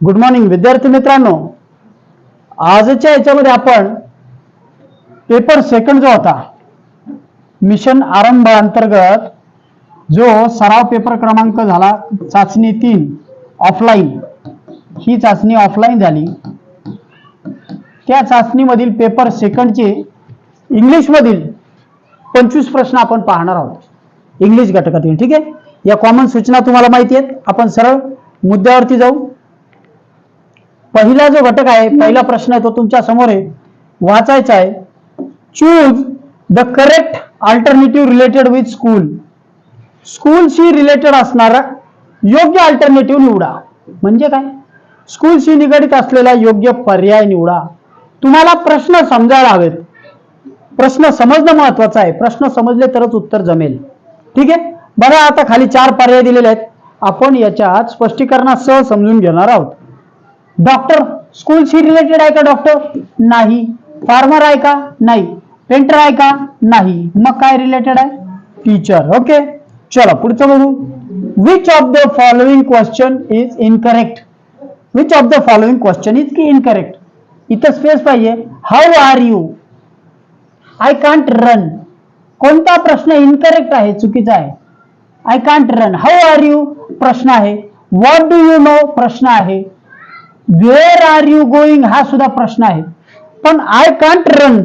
Good morning विद्यार्थी मित्रांनो. आजच्या याच्यामध्ये आपण पेपर सेकंड जो होता मिशन आरंभ अंतर्गत जो सराव पेपर क्रमांक झाला चाचणी तीन ऑफलाईन ही चाचणी ऑफलाईन झाली. त्या चाचणीमधील पेपर सेकंडचे इंग्लिशमधील पंचवीस प्रश्न आपण पाहणार आहोत. इंग्लिश घटकातील ठीक आहे? या कॉमन सूचना तुम्हाला माहिती आहेत. आपण सरळ मुद्द्यावरती जाऊ. पहिला जो घटक आहे पहिला प्रश्न आहे तो तुमच्यासमोर आहे. वाचायचा आहे. Choose the correct alternative related with school स्कूलशी related असणारा योग्य अल्टरनेटिव्ह निवडा. म्हणजे काय? स्कूलशी निगडित असलेला योग्य पर्याय निवडा. तुम्हाला प्रश्न समजायला हवेत. प्रश्न समजणं महत्वाचं आहे. प्रश्न समजले तरच उत्तर जमेल. ठीक आहे? बघा आता खाली चार पर्याय दिलेले आहेत. आपण याच्यात स्पष्टीकरणासह समजून घेणार आहोत. डॉक्टर स्कूलशी रिलेटेड आहे का डॉक्टर? नाही. फार्मर आहे का? नाही. पेंटर आहे का? नाही. मग काय रिलेटेड आहे? टीचर ओके चला पुढचं बघू. Which of the following question is incorrect which of the following question is की इनकरेक्ट इथं स्पेस पाहिजे. How are you I can't run कोणता प्रश्न इनकरेक्ट आहे चुकीचा आहे? I can't run how are you प्रश्न आहे. व्हॉट डू यू नो प्रश्न आहे. वेअर आर यू गोईंग हा सुद्धा प्रश्न आहे. पण आय कांट रन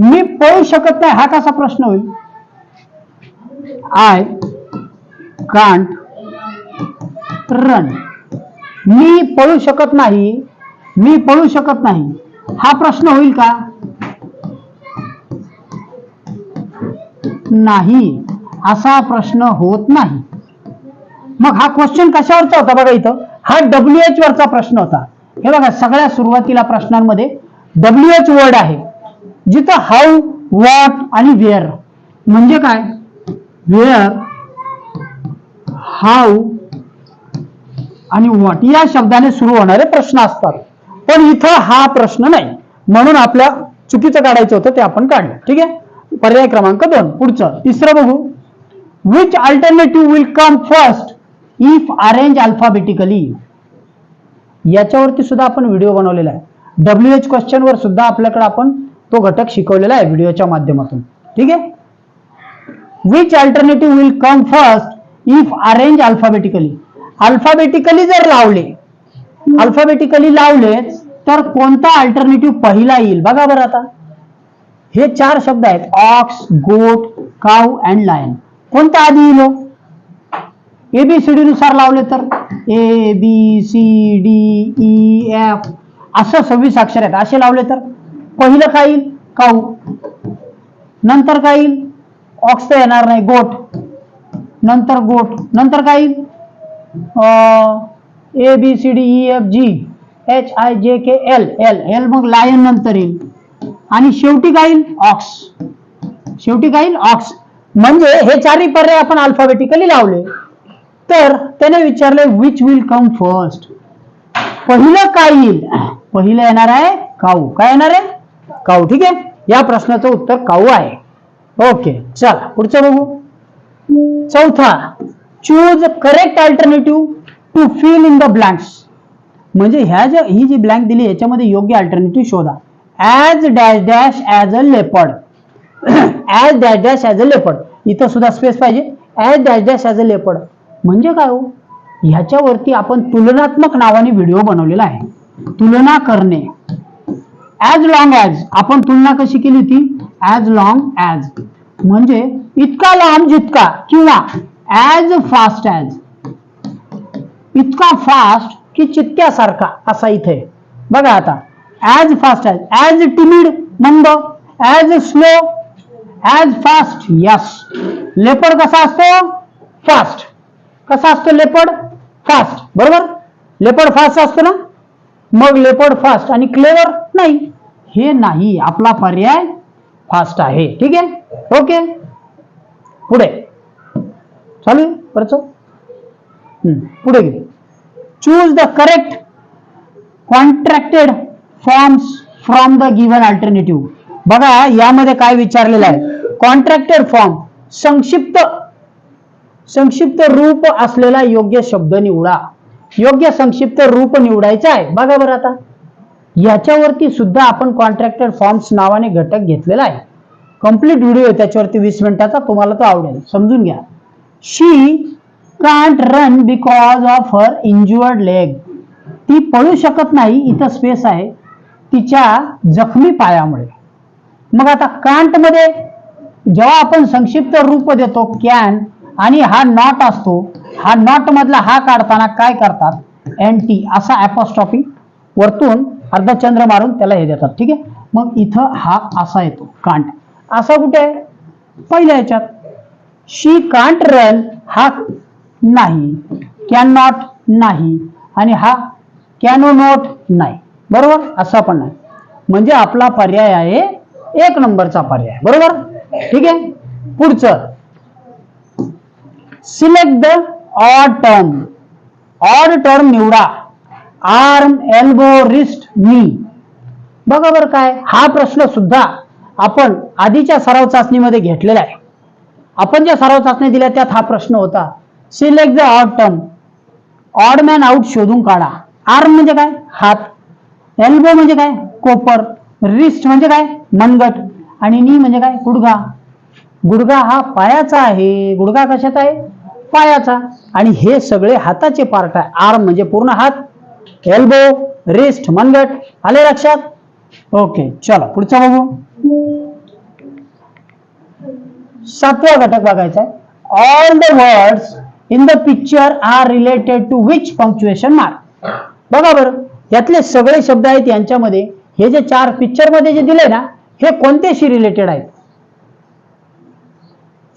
मी पळू शकत नाही हा कसा प्रश्न होईल? आय कांट रन मी पळू शकत नाही मी पळू शकत नाही. हा प्रश्न होईल का? नाही. असा प्रश्न होत नाही. मग हा क्वेश्चन कशावरचा होता बघा इथं? हा डब्ल्यू एच वरचा प्रश्न होता. हे बघा सगळ्या सुरुवातीला प्रश्नांमध्ये डब्ल्यू एच वर्ड आहे जिथं हाऊ वॉट आणि वेअर म्हणजे काय? वेअर हाऊ आणि वॉट या शब्दाने सुरू होणारे प्रश्न असतात. पण इथं हा प्रश्न नाही. म्हणून आपल्या चुकीचं काढायचं होतं ते आपण काढलं. ठीक आहे? पर्याय क्रमांक दोन. पुढचं. तिसरं बघू. Which alternative will come first if arrange alphabetically याच्यावरती सुद्धा आपण व्हिडिओ बनवलेला आहे. डब्ल्यू एच क्वेश्चनवर सुद्धा आपल्याकडे आपण तो घटक शिकवलेला आहे व्हिडिओच्या माध्यमातून. ठीक आहे? Which alternative will come first if arrange alphabetically alphabetically जर लावले अल्फाबेटिकली लावले तर कोणता अल्टरनेटिव्ह पहिला येईल? बघा बरं आता. हे चार शब्द आहेत. ऑक्स गोट काऊ अँड लायन कोणता आधी येईल हो? एबीसीडी नुसार लावले तर? A B C D E F असं सव्वीस अक्षर आहेत. असे लावले तर? पहिलं काय येईल? काऊ. नंतर काय येईल? ऑक्स तर येणार नाही. गोट. नंतर गोट. नंतर काय येईल? A B C D E F G H I J K L L L मग लायन नंतर येईल. आणि शेवटी काय येईल? ऑक्स. शेवटी काय येईल? ऑक्स. म्हणजे हे चारही पर्याय आपण अल्फाबेटिकली लावले. तर त्याने विचारले विच विल कम फर्स्ट पहिलं काय येईल? पहिलं येणार आहे काऊ. काय येणार आहे? काऊ. ठीक आहे? या प्रश्नाचं उत्तर काऊ आहे. ओके चला पुढचं बघू. चौथा choose correct alternative to fill in the blanks म्हणजे ह्या ज्या ही जी ब्लँक दिली याच्यामध्ये योग्य अल्टरनेटिव्ह शोधा. As dash dash as a leopard as dash dash as a leopard इथं सुद्धा स्पेस पाहिजे. As dash dash as a leopard म्हणजे काय हो? ह्याच्यावरती आपण तुलनात्मक नावाने व्हिडिओ बनवलेला आहे. तुलना करणे. ऍज लॉंग ॲज आपण तुलना कशी केली होती? ॲज लॉंग ॲज म्हणजे इतका लांब जितका किंवा ऍज फास्ट ॲज इतका फास्ट की चित्त्यासारखा असा इथे. बघा आता. As fast as as timid मंद. As slow as fast yes leopard कसा असतो? फास्ट कसा असतो लेपड फास्ट. बरोबर? लेपड फास्ट असतो ना? मग लेपड फास्ट आणि क्लेवर नाही. हे नाही. आपला पर्याय फास्ट आहे. ठीक आहे? ओके. पुढे. चालू परत पुढे घे choose the correct contracted forms from the given alternative बघा यामध्ये काय विचारलेलं आहे? कॉन्ट्रॅक्टेड फॉर्म संक्षिप्त संक्षिप्त रूप असलेला योग्य शब्द निवडा. योग्य संक्षिप्त रूप निवडायचं आहे. बघा बरं आता. याच्यावरती सुद्धा आपण कॉन्ट्रॅक्टर फॉर्म्स नावाने घटक घेतलेला आहे. कंप्लीट व्हिडिओ आहे त्याच्यावरती वीस मिनिटाचा. तुम्हाला तो आवडेल. समजून घ्या. She can't run because of her injured leg ती पळू शकत नाही. इथं स्पेस आहे. तिच्या जखमी पायामुळे. मग आता कांटमध्ये जेव्हा आपण संक्षिप्त रूप देतो कॅन आणि हा नॉट असतो. हा नॉट मधला हा काढताना काय करतात? एन टी असा ॲपॉस्ट्रॉफी वरतून अर्धचंद्र मारून त्याला हे देतात. ठीक आहे? मग इथं हा असा येतो. कांट. असा कुठे आहे? पहिल्या ह्याच्यात. शी कांट रन हा नाही. कॅन नॉट नाही. आणि हा कॅनो नॉट नाही. बरोबर? असा पण नाही. म्हणजे आपला पर्याय आहे एक नंबरचा पर्याय. बरोबर? ठीक आहे? पुढचं. Select the odd term odd term निवडा. आर्म एल्बो रिस्ट नी बघा बरं काय हा प्रश्न सुद्धा आपण आधीच्या सराव चाचणीमध्ये घेतलेला आहे. आपण ज्या सराव चाचणी दिल्या त्यात हा प्रश्न होता. Select the odd term odd man out शोधून काढा. आर्म म्हणजे काय? हात. एल्बो म्हणजे काय? कोपर. रिस्ट म्हणजे काय? मनगट. आणि नी म्हणजे काय? गुडघा. गुडघा हा पायाचा आहे. गुडघा कशाचा आहे? पायाचा. आणि हे सगळे हाताचे पार्ट आहे. आर्म म्हणजे पूर्ण हात. एल्बो रिस्ट मनगट. आले लक्षात? ओके चला पुढचा बघू. सातवा घटक बघायचा आहे. All the words in the picture are related to which punctuation mark बघा बरं. यातले सगळे शब्द आहेत यांच्यामध्ये. हे जे चार पिक्चरमध्ये जे दिले ना हे कोणत्याशी रिलेटेड आहेत?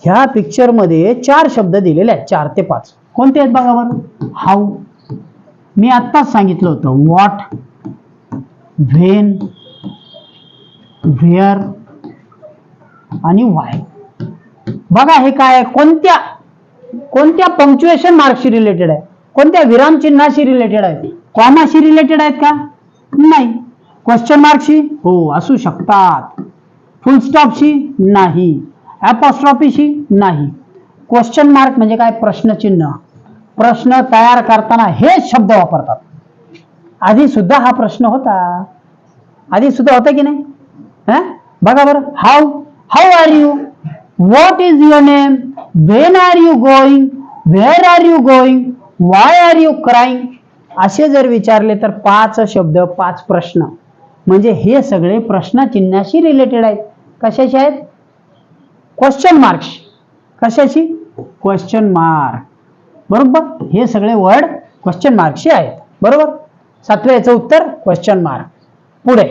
ह्या पिक्चरमध्ये चार शब्द दिलेले आहेत चार ते पाच. कोणते आहेत बघा बरं? हाऊ. मी आत्ताच सांगितलं होतं व्हॉट व्हेन व्हेअर आणि वाय बघा हे काय आहे? कोणत्या कोणत्या पंक्च्युएशन मार्कशी रिलेटेड आहे? कोणत्या विराम चिन्हाशी रिलेटेड आहे? कॉमाशी रिलेटेड आहेत का? नाही. क्वेश्चन मार्कशी हो असू शकतात. फुल स्टॉपशी नाही. ॲपॉस्ट्रॉफीशी नाही. क्वेश्चन मार्क म्हणजे काय? प्रश्नचिन्ह. प्रश्न तयार करताना हे शब्द वापरतात. आधी सुद्धा हा प्रश्न होता. आधी सुद्धा होता की नाही? बघा बरं. How how are you what is your name when are you going where are you going why are you crying असे जर विचारले तर पाच शब्द पाच प्रश्न. म्हणजे हे सगळे प्रश्नचिन्हाशी रिलेटेड आहेत. कशाशी आहेत? क्वेश्चन मार्क्स कशाची? क्वेश्चन मार्क बरोबर? हे सगळे वर्ड क्वेश्चन मार्कशी आहेत. बरोबर? सातव्या याचं उत्तर क्वेश्चन मार्क पुढे.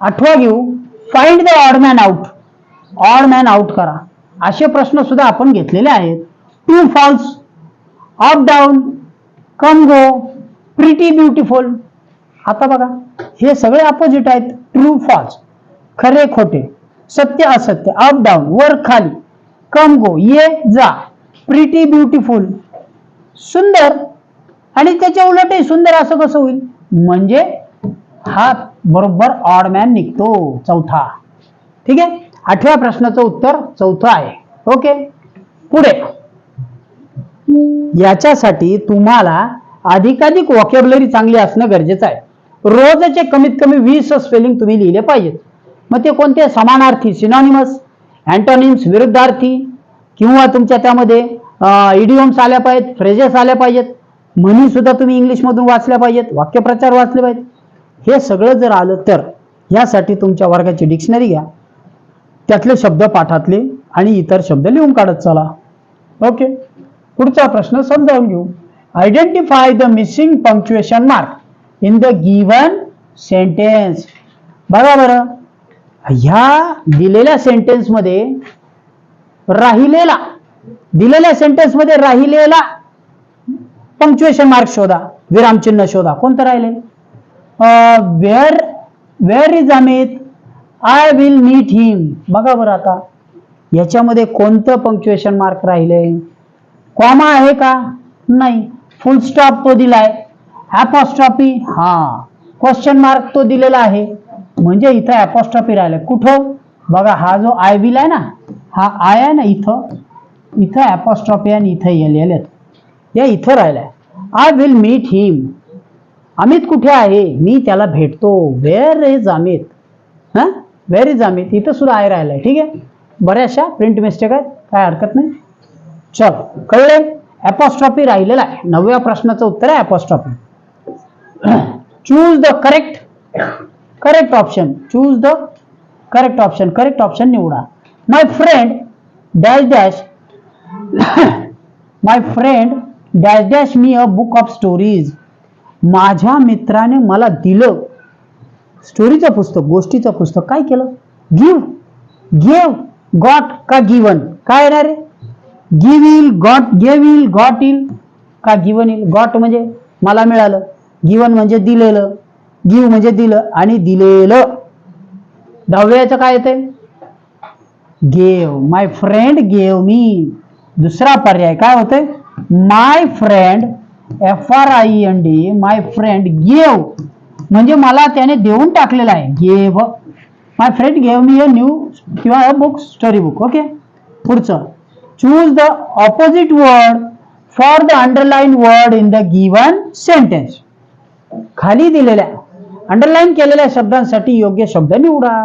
आठवा घेऊ. Find the odd man out odd man out करा. असे प्रश्न सुद्धा आपण घेतलेले आहेत. To falls up down come go pretty beautiful आता बघा. हे सगळे अपोजिट आहेत. ट्रू फॉल्स खरे खोटे सत्य असत्य अप डाऊन वर खाली. कम गो ये जा. प्रिटी ब्युटिफुल सुंदर. आणि त्याच्या उलटही सुंदर असं कसं होईल? म्हणजे हा बरोबर ऑड मॅन निघतो चौथा. ठीक आहे? आठव्या प्रश्नाचं उत्तर चौथं आहे. ओके? पुढे. याच्यासाठी तुम्हाला अधिकाधिक वॉकेबलरी चांगली असणं गरजेचं आहे. रोजचे कमीत कमी वीस स्पेलिंग तुम्ही लिहिले पाहिजेत. मग ते कोणते? समानार्थी सिनॉनिमस अँटोनिम्स विरुद्धार्थी किंवा तुमच्या त्यामध्ये इडिओम्स आल्या पाहिजेत फ्रेजेस आल्या पाहिजेत. म्हणीसुद्धा तुम्ही इंग्लिशमधून वाचल्या पाहिजेत वाक्यप्रचार वाचले पाहिजेत. हे सगळं जर आलं तर यासाठी तुमच्या वर्गाची डिक्शनरी घ्या. त्यातले शब्द पाठातले आणि इतर शब्द लिहून काढत चला. ओके? पुढचा प्रश्न समजावून घेऊ. Identify the missing punctuation mark in the given sentence बघा बरं. ह्या दिलेल्या सेंटेन्समध्ये राहिलेला दिलेल्या सेंटेन्समध्ये राहिलेला पंक्च्युएशन मार्क शोधा विरामचिन्ह शोधा. कोणतं राहिले? Where where is Amit I will meet him बघा बरं आता. याच्यामध्ये कोणतं पंक्च्युएशन मार्क राहिले? कॉमा आहे का? नाही. फुल स्टॉप तो दिलाय. ॲपॉस्ट्रॉपी हा. क्वेश्चन मार्क तो दिलेला आहे. म्हणजे इथं ॲपॉस्ट्रॉफी राहिलं. कुठं? बघा हा जो आय विल आहे ना हा आय आहे ना इथं. इथं ॲपॉस्ट्रॉफी आणि इथं एल एल या इथं राहिलाय. I will meet him Amit कुठे आहे? मी त्याला भेटतो. वेअर इज अमित हा? वेअर इज अमित इथं सुद्धा आहे राहिलंय. ठीक आहे? बऱ्याचशा प्रिंट मिस्टेक आहेत. काय हरकत नाही? चल कळले? ॲपॉस्ट्रॉफी राहिलेला आहे. नवव्या प्रश्नाचं उत्तर आहे apostrophe choose the correct correct option choose the correct option correct option निवडा. My friend dash dash my friend dash dash me a book of stories माझ्या मित्राने मला दिलं. स्टोरीचं पुस्तक गोष्टीचं पुस्तक. काय केलं? गिव गेव गॉट का गिवन काय येणार आहे? गिव इल गॉट गेव इल गॉट इल का गिवन इल गॉट म्हणजे मला मिळालं. गिवन म्हणजे दिलेलं. गिव म्हणजे दिलं आणि दिलेलं. दहाव्याचं काय येते gave my friend gave me. दुसरा पर्याय काय होते my friend F R I N D my friend gave म्हणजे मला त्याने देऊन टाकलेला आहे. Gave my friend gave me a new किंवा a book story book okay पुढचं. Choose the opposite word for the underline word in the given sentence खाली दिलेल्या अंडरलाईन केलेल्या शब्दांसाठी योग्य शब्द निवडा.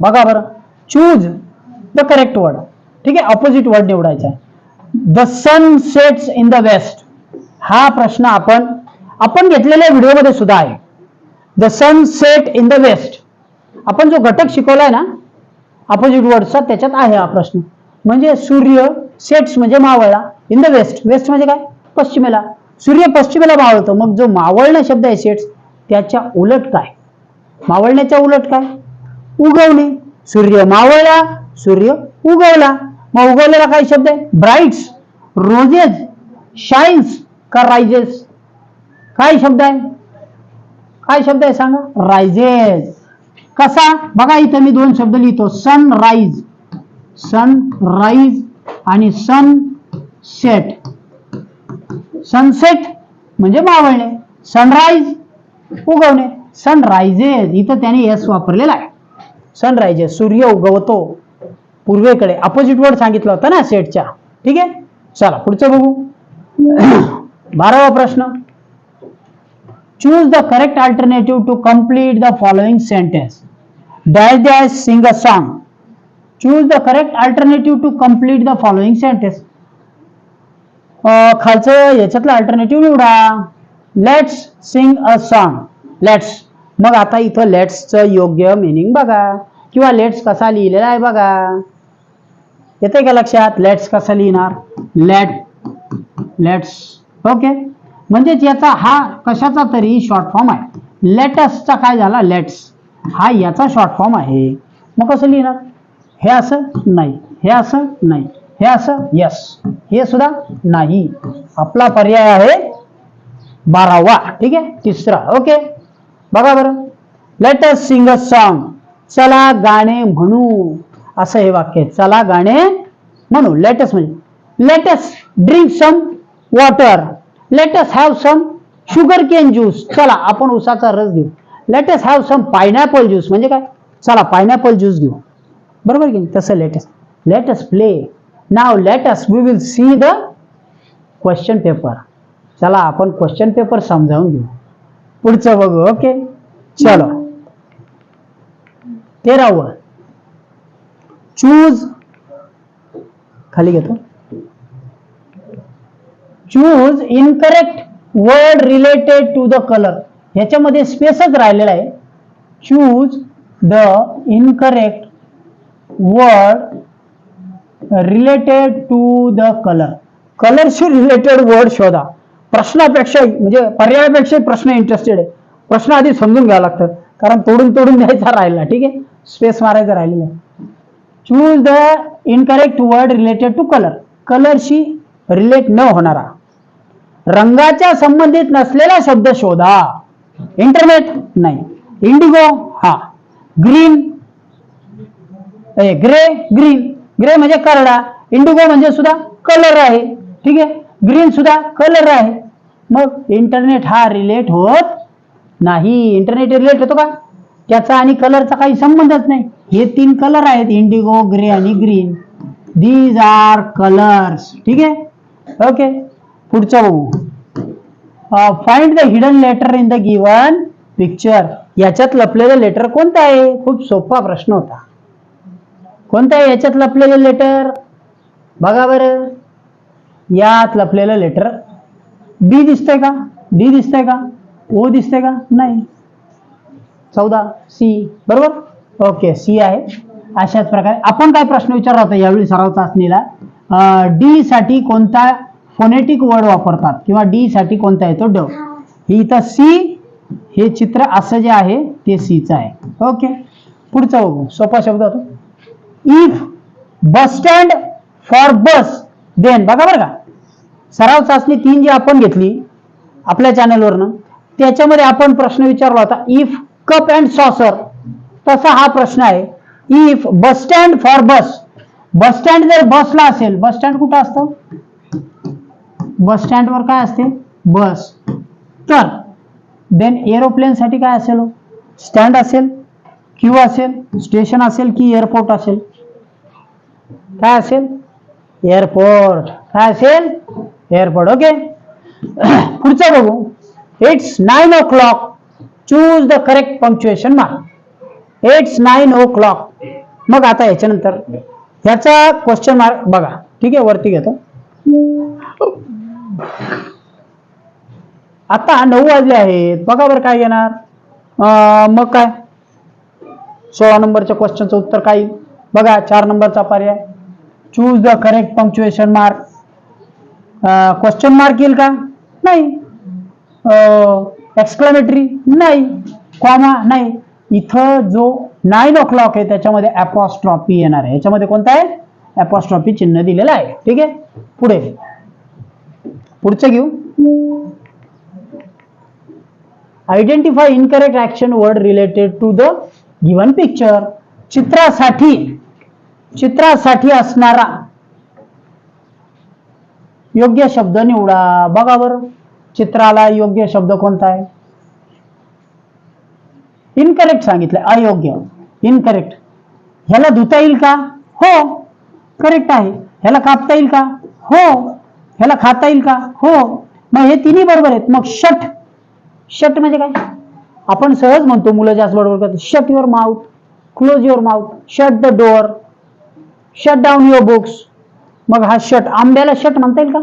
बघा बरं. चूज द करेक्ट वर्ड ठीक आहे? ऑपोजिट वर्ड निवडायचा the sun sets in the west हा प्रश्न आपण आपण घेतलेल्या व्हिडिओमध्ये सुद्धा आहे. The sun set in the west आपण जो घटक शिकवलाय ना अपोजिट वर्डचा त्याच्यात आहे हा प्रश्न. म्हणजे सूर्य सेट्स म्हणजे मावळला. इन द वेस्ट वेस्ट म्हणजे काय? पश्चिमेला. सूर्य पश्चिमेला मावळतो. मग जो मावळणं शब्द आहे सेट्स त्याच्या उलट काय? मावळण्याच्या उलट काय? उगवणे. सूर्य मावळला सूर्य उगवला. मग उगवलेला काय शब्द आहे? ब्राईट्स रोजेस शाईन्स का रायजेस काय शब्द आहे? काय शब्द आहे सांगा? रायजेस कसा? बघा इथं मी दोन शब्द लिहितो. सन राईज सन राईज आणि सन सेट सनसेट म्हणजे मावळणे. सनराईज उगवणे. सनरायझेस इथं त्याने एस वापरलेला आहे. सनरायझेस सूर्य उगवतो. पूर्वेकडे अपोजिट वर्ड सांगितलं होतं ना सेटच्या ठीक आहे? चला पुढचं बघू. बारावा प्रश्न. Choose the correct alternative to complete the following sentence dash dash sing a song choose the correct alternative to complete the following sentence खालचं याच्यातलं अल्टरनेटिव्ह निवडा. Let's sing a song let's मग आता इथं लेट्सचं योग्य मिनिंग बघा. किंवा लेट्स कसा लिहिलेला आहे बघा. येते का लक्षात? लेट्स कसा लिहिणार? लेट लेट्स ओके म्हणजेच याचा हा कशाचा तरी शॉर्ट फॉर्म आहे. लेटसचा काय झाला? लेट्स हा याचा शॉर्ट फॉर्म आहे. मग कसं लिहिणार? हे असं नाही. हे असं नाही. हे असं यस हे सुद्धा नाही. आपला पर्याय आहे बारावा ठीक आहे तिसरा ओके बघा बरं let us sing a song चला गाणे म्हणू. असं हे वाक्य आहे. चला गाणे म्हणू. लेटस म्हणजे let's drink some water let's have some sugar cane juice चला, आपण उसाचा रस घेऊ. Let's have some pineapple juice म्हणजे काय? चला पायनॅपल ज्यूस घेऊ. बरोबर की? तसं latest let's play now let's we will see the question paper चला आपण क्वेश्चन पेपर समजावून घेऊ. पुढचं बघू ओके चलो. तेरावं. चूज खाली घेतो. Choose incorrect word related to the colour ह्याच्यामध्ये स्पेसच राहिलेला आहे. Choose the incorrect word related to the colour कलरशी related word शोधा. प्रश्नापेक्षा म्हणजे पर्यायापेक्षा प्रश्न इंटरेस्टेड आहे. प्रश्न आधी समजून घ्यावं लागतं. कारण तोडून तोडून द्यायचा राहिला ठीक आहे? स्पेस मारायचा राहिलेला choose the incorrect word related to colour कलरशी relate न होणारा. रंगाच्या संबंधित नसलेला शब्द शोधा. इंटरनेट नाही. इंडिगो हा. ग्रीन ग्रे ग्रीन ग्रे म्हणजे करडा. इंडिगो म्हणजे सुद्धा कलर आहे. ठीक आहे? ग्रीन सुद्धा कलर आहे. मग इंटरनेट हा रिलेट होत नाही. इंटरनेट रिलेट होतो का? त्याचा आणि कलरचा काही संबंधच नाही. हे तीन कलर आहेत इंडिगो ग्रे आणि ग्रीन दीज आर कलर्स ठीक आहे? ओके पुढचं बघू. Find the hidden letter in the given picture याच्यात लपलेलं लेटर कोणतं आहे? खूप सोपा प्रश्न होता. कोणतं आहे याच्यात लपलेलं लेटर बघा बरं. यात लपलेलं लेटर बी दिसतंय का? डी दिसतंय का? ओ दिसतंय का? नाही. चौदा. सी बरोबर? ओके सी आहे. अशाच प्रकारे आपण काय प्रश्न विचारला होता यावेळी सराव चाचणीला? डी साठी कोणता फोनेटिक वर्ड वापरतात? किंवा डी साठी कोणता येतो? ड. ही इथं सी हे चित्र असं जे आहे ते सीचं आहे. ओके पुढचं बघू. सोपा शब्द होतो. If bus stand for bus then बघा बरं का. सराव चाचणी तीन जी आपण घेतली आपल्या चॅनलवरनं त्याच्यामध्ये आपण प्रश्न विचारला होता इफ कप अँड सॉसर तसा हा प्रश्न आहे. If bus stand for bus bus stand जर बसला असेल बस स्टँड कुठं असतं? बस स्टँडवर काय असते? बस तर देन एरोप्लेन साठी काय असेल? स्टँड असेल क्यू असेल स्टेशन असेल की एअरपोर्ट असेल? काय असेल? एअरपोर्ट काय असेल? एअरपोर्ट ओके पुढचं बघू. It's nine o'clock choose the correct punctuation mark it's nine o'clock मग आता याच्यानंतर ह्याचा क्वेश्चन मार्क बघा. ठीक आहे वरती घेतो. आता नऊ वाजले आहेत. बघा बरं काय येणार मग काय? सोळा नंबरच्या क्वेश्चनचं उत्तर काय? बघा चार नंबरचा पर्याय. Choose the correct punctuation mark question mark येईल का? नाही. एक्सक्लेमेटरी नाही. कॉमा नाही. इथं जो नाईन ओ क्लॉक आहे त्याच्यामध्ये अपॉस्ट्रॉपी येणार आहे. याच्यामध्ये कोणता आहे? अपॉस्ट्रॉपी चिन्ह दिलेलं आहे. ठीक आहे? पुढे. पुढचं घेऊ. Identify incorrect action word related to the given picture चित्रासाठी. चित्रासाठी असणारा योग्य शब्द निवडा. बघा बरं चित्राला योग्य शब्द कोणता आहे? इनकरेक्ट सांगितलं अयोग्य. इनकरेक्ट ह्याला धुता येईल का? हो. करेक्ट आहे. ह्याला कापता येईल का? हो. ह्याला खाता येईल का? हो. मग हे तिन्ही बरोबर आहेत. मग शट. शट म्हणजे काय? आपण सहज म्हणतो मुलं जास्त बरोबर करतो shut your mouth close your mouth shut the door shut down your books मग हा शट आंब्याला शट म्हणता येईल का?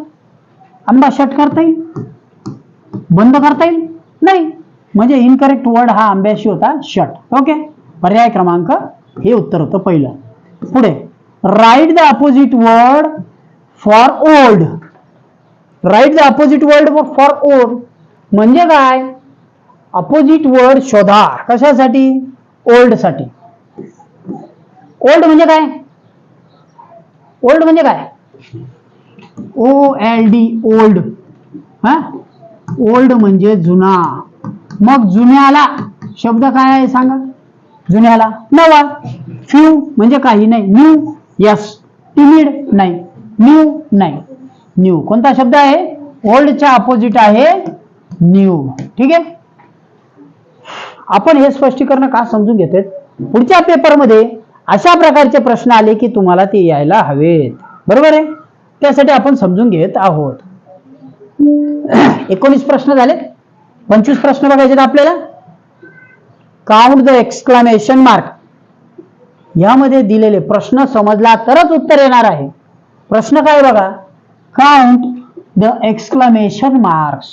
आंबा शट करता येईल? बंद करता येईल? नाही. म्हणजे इनकरेक्ट वर्ड हा आंब्याशी होता शट. ओके पर्याय क्रमांक हे उत्तर होतं पहिलं. पुढे. Write the opposite word for old write the opposite word for old म्हणजे काय? अपोजिट वर्ड शोधा. कशासाठी? ओल्डसाठी. ओल्ड म्हणजे काय? ओल्ड म्हणजे काय? ओ एल डी ओल्ड हा? ओल्ड म्हणजे जुना. मग जुन्याला शब्द काय आहे सांगा? जुन्याला नवा. फ्यू म्हणजे काही नाही. न्यू यस टिमिड नाही. न्यू नाही. न्यू कोणता शब्द आहे? ओल्डच्या अपोजिट आहे न्यू ठीक आहे? आपण हे स्पष्टीकरण का समजून घेतोय? पुढच्या पेपरमध्ये अशा प्रकारचे प्रश्न आले की तुम्हाला ते यायला हवेत. बरोबर आहे? त्यासाठी आपण समजून घेत आहोत. एकोणीस प्रश्न झाले पंचवीस प्रश्न बघायचे आपल्याला. काउंट द एक्सक्लामेशन मार्क यामध्ये दिलेले प्रश्न समजला तरच उत्तर येणार आहे. प्रश्न काय बघा? Count the exclamation marks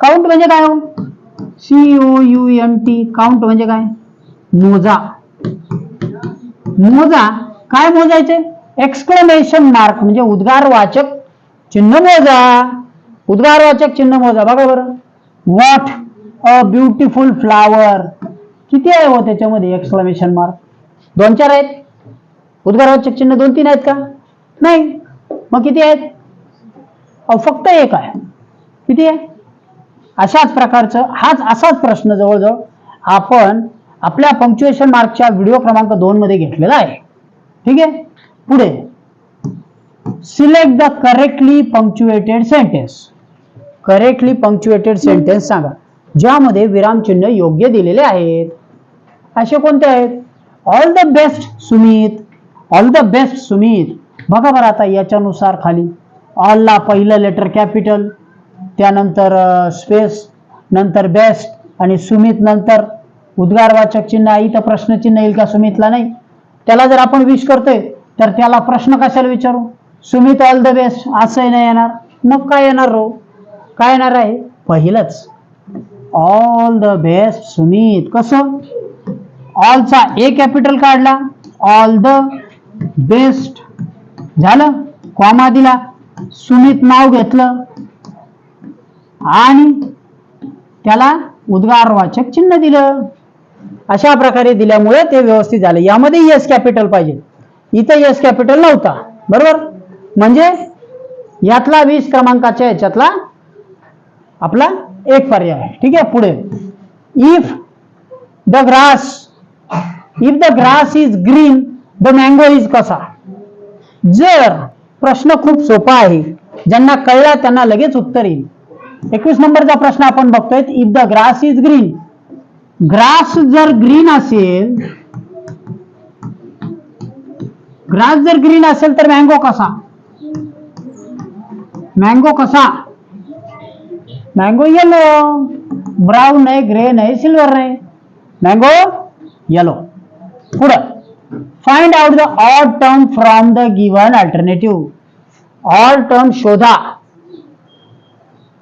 count म्हणजे काय हो? C O U N T count म्हणजे काय? मोजा. मोजा. काय मोजायचे? एक्सक्लेमेशन मार्क म्हणजे उद्गारवाचक चिन्ह मोजा. उद्गारवाचक चिन्ह मोजा. बघा बरं. व्हॉट अ ब्युटिफुल फ्लावर किती आहे हो त्याच्यामध्ये एक्सक्लेमेशन मार्क दोन चार आहेत? उद्गारवाचक चिन्ह दोन तीन आहेत का? नाही. मग किती आहेत? अहो फक्त एक आहे. किती आहे? अशाच प्रकारचं हाच असाच प्रश्न जवळजवळ आपण आपल्या पंक्च्युएशन मार्कच्या व्हिडिओ क्रमांक दोन मध्ये घेतलेला आहे. ठीक आहे? पुढे. Select the correctly punctuated sentence correctly punctuated sentence सांगा. ज्यामध्ये विरामचिन्ह योग्य दिलेले आहेत. असे कोणते आहेत? All the best Sumit. All the best Sumit. बघा बरं आता याच्यानुसार खाली. ऑलला पहिलं लेटर कॅपिटल त्यानंतर स्पेस नंतर बेस्ट आणि सुमित नंतर. उद्गारवाचक चिन्ह इथं प्रश्नचिन्ह येईल का सुमितला नाही? त्याला जर आपण विश करतोय तर त्याला प्रश्न कशाला विचारू? सुमित ऑल द बेस्ट असंही नाही येणार. मग काय येणार रो? काय येणार आहे? पहिलंच. All the best Sumit. कसं? ऑलचा ए कॅपिटल काढला. ऑल द बेस्ट झालं? कॉमा दिला. सुमित नाव घेतलं. आणि त्याला उद्गारवाचक चिन्ह दिलं. अशा प्रकारे दिल्यामुळे ते व्यवस्थित झालं. यामध्ये येस कॅपिटल पाहिजे. इथं येस कॅपिटल नव्हता. बरोबर? म्हणजे यातला वीस क्रमांकाच्या याच्यातला आपला एक पर्याय. आहे ठीक आहे? पुढे. If the grass if the grass is green the mango is कसा? जर प्रश्न खूप सोपा आहे ज्यांना कळला त्यांना लगेच उत्तर येईल. एकवीस नंबरचा प्रश्न आपण बघतोय. If the grass is green grass जर ग्रीन असेल, ग्रास जर ग्रीन असेल तर मँगो कसा? मँगो कसा? मँगो येलो ब्राऊन नाही ग्रे नाही सिल्वर नाही. मँगो येलो पुढं. Find out the odd term from the given alternative odd term शोधा.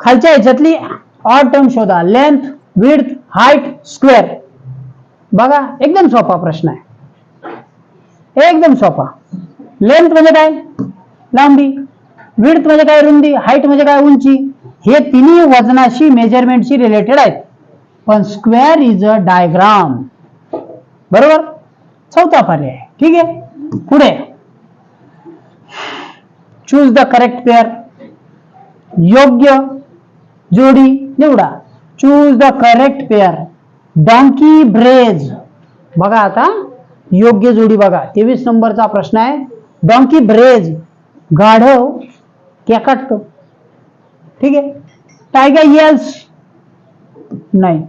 खालच्या ह्याच्यातली ऑड टर्म शोधा. लेंथ विड्थ हाईट स्क्वेअर बघा एकदम सोपा प्रश्न आहे. एकदम सोपा. लेंथ म्हणजे काय? लांबी. विड्थ म्हणजे काय रुंदी? हाईट म्हणजे काय उंची? हे तिन्ही वजनाशी मेजरमेंटशी रिलेटेड आहेत. पण स्क्वेअर इज अ डायग्राम बरोबर? चौथा पर्याय. ठीक आहे? पुढे. चूज द करेक्ट पेअर योग्य जोडी निवडा. Choose the correct pair donkey brays बघा आता. योग्य जोडी बघा. तेवीस नंबरचा प्रश्न आहे. डॉंकी ब्रेज गाढव केकाटतो ठीक आहे? टायगर येल्स नाही.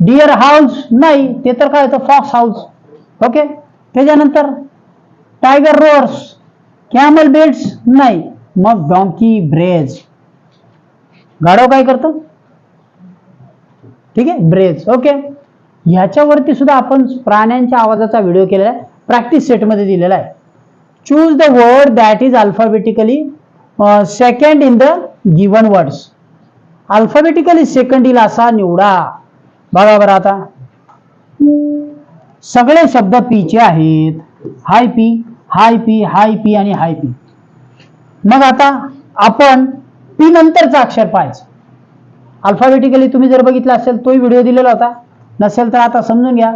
डिअर हाऊस नाही. ते तर काय फॉक्स हाऊस ओके त्याच्यानंतर टायगर रोर्स कॅमल बेल्ट्स नाही. मग डॉंकी ब्रेज गाढव करतो? ठीक आहे? ब्रेज ओके ह्याच्यावरती सुद्धा आपण प्राण्यांच्या आवाजाचा व्हिडिओ केलेला आहे. प्रॅक्टिस सेटमध्ये दिलेला आहे. Choose the word that is alphabetically second in the given words alphabetically second येईल असा निवडा. बघा बरं आता. सगळे शब्द पीचे आहेत. हाय पी हाय पी हाय पी आणि हाय पी मग आता आपण पी नंतरचा अक्षर पाहायचं. अल्फाबेटिकली तुम्ही जर बघितला असेल तोही व्हिडिओ दिलेला होता. नसेल तर आता समजून घ्या.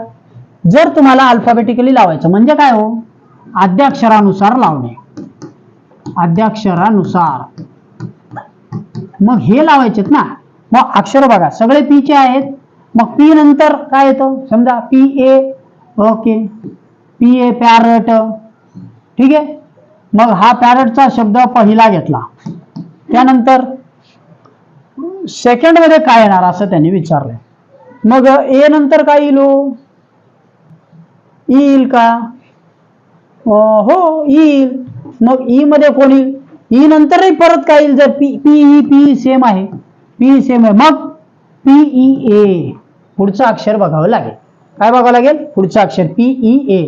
जर तुम्हाला अल्फाबेटिकली लावायचं म्हणजे काय हो? आद्याक्षरानुसार लावणे. आद्याक्षरानुसार मग हे लावायचेत ना. मग अक्षर बघा सगळे पीचे आहेत. मग पी नंतर काय येतं? समजा P A okay. P A parrot ठीक आहे? मग हा पॅरटचा शब्द पहिला घेतला. त्यानंतर सेकंडमध्ये काय येणार असं त्यांनी विचारलंय. मग ए नंतर काय येईल हो? e येईल का? हो e येईल. मग ई मध्ये कोण येईल? ई नंतरही परत काय येईल? जर P P E P same आहे. पी सेम आहे. मग पी ई ए पुढचं अक्षर बघावं लागेल. काय बघावं लागेल? पुढचं अक्षर पी ई ए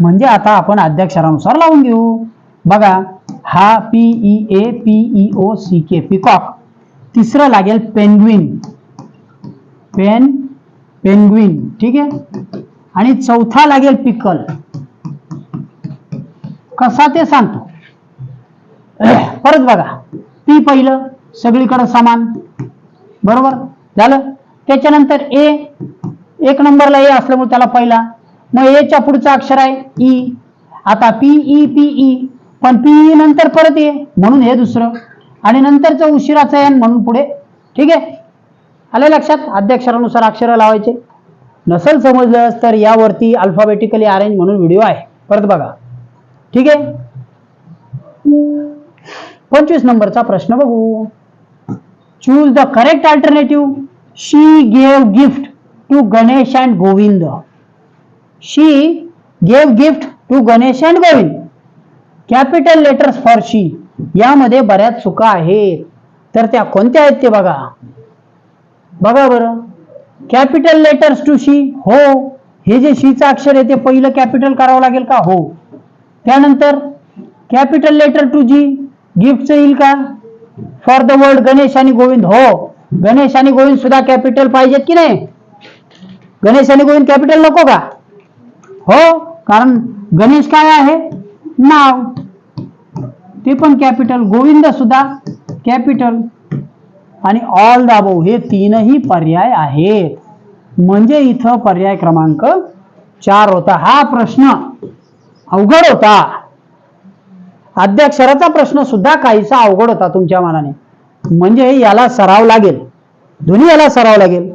म्हणजे आता आपण अध्यक्षरानुसार लावून घेऊ. बघा हा P E A P E O C K peacock तिसरं लागेल पेंग्विन. पेन पेंग्विन ठीक आहे? आणि चौथा लागेल पिकल. कसा ते सांगतो. परत बघा. पी पहिलं सगळीकडे समान. बरोबर? झालं? त्याच्यानंतर ए एक नंबरला ए असल्यामुळे त्याला पहिला. मग एच्या पुढचं अक्षर आहे ई. आता पी ई पी ई. पण पी ई नंतर परत ए. म्हणून हे दुसरं. आणि नंतरचं उशिराचं एन म्हणून पुढे. ठीक आहे? आलं लक्षात? अध्यक्षरानुसार अक्षरं लावायचे. नसेल समजलं तर यावरती अल्फाबेटिकली अरेंज म्हणून व्हिडिओ आहे. परत बघा. ठीक आहे? पंचवीस नंबरचा प्रश्न बघू. Choose the correct alternative she gave gift to Ganesh and Govind she gave gift to Ganesh and Govind capital letters for she यामध्ये बऱ्याच चुका आहेत. तर त्या कोणत्या आहेत ते बघा. बघा बरं. कॅपिटल लेटर्स टू शी हो. हे जे शीचं अक्षर आहे ते पहिलं कॅपिटल करावं लागेल का? हो. त्यानंतर कॅपिटल लेटर टू जी गिफ्टचं येईल का? फॉर द वर्ल्ड गणेश आणि गोविंद. हो. गणेश आणि गोविंद सुद्धा कॅपिटल पाहिजेत की नाही? गणेश आणि गोविंद कॅपिटल नको का? हो. कारण गणेश काय आहे? नाव. ते पण कॅपिटल. गोविंद सुद्धा कॅपिटल. आणि ऑल दाबो हे तीनही पर्याय आहेत. म्हणजे इथं पर्याय क्रमांक चार होता. हा प्रश्न अवघड होता. अध्यक्षराचा प्रश्न सुद्धा काहीसा अवघड होता तुमच्या मनाने. म्हणजे याला सराव लागेल. दोन्ही याला सराव लागेल.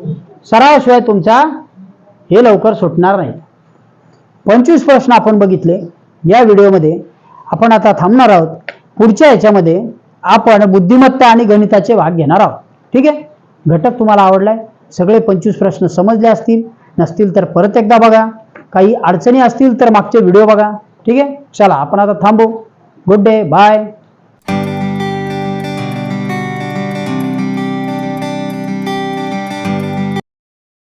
सरावाशिवाय तुमचा हे लवकर सुटणार नाही. पंचवीस प्रश्न आपण बघितले या व्हिडिओमध्ये. आपण आता थांबणार आहोत. पुढच्या याच्यामध्ये आपण बुद्धिमत्ता आणि गणिताचे भाग घेणार आहोत. ठीक आहे? घटक तुम्हाला आवडलाय. सगळे पंचवीस प्रश्न समजले असतील. नसतील तर परत एकदा बघा. काही अडचणी असतील तर मागचे व्हिडिओ बघा. ठीक आहे? चला आपण आता थांबू. Good day bye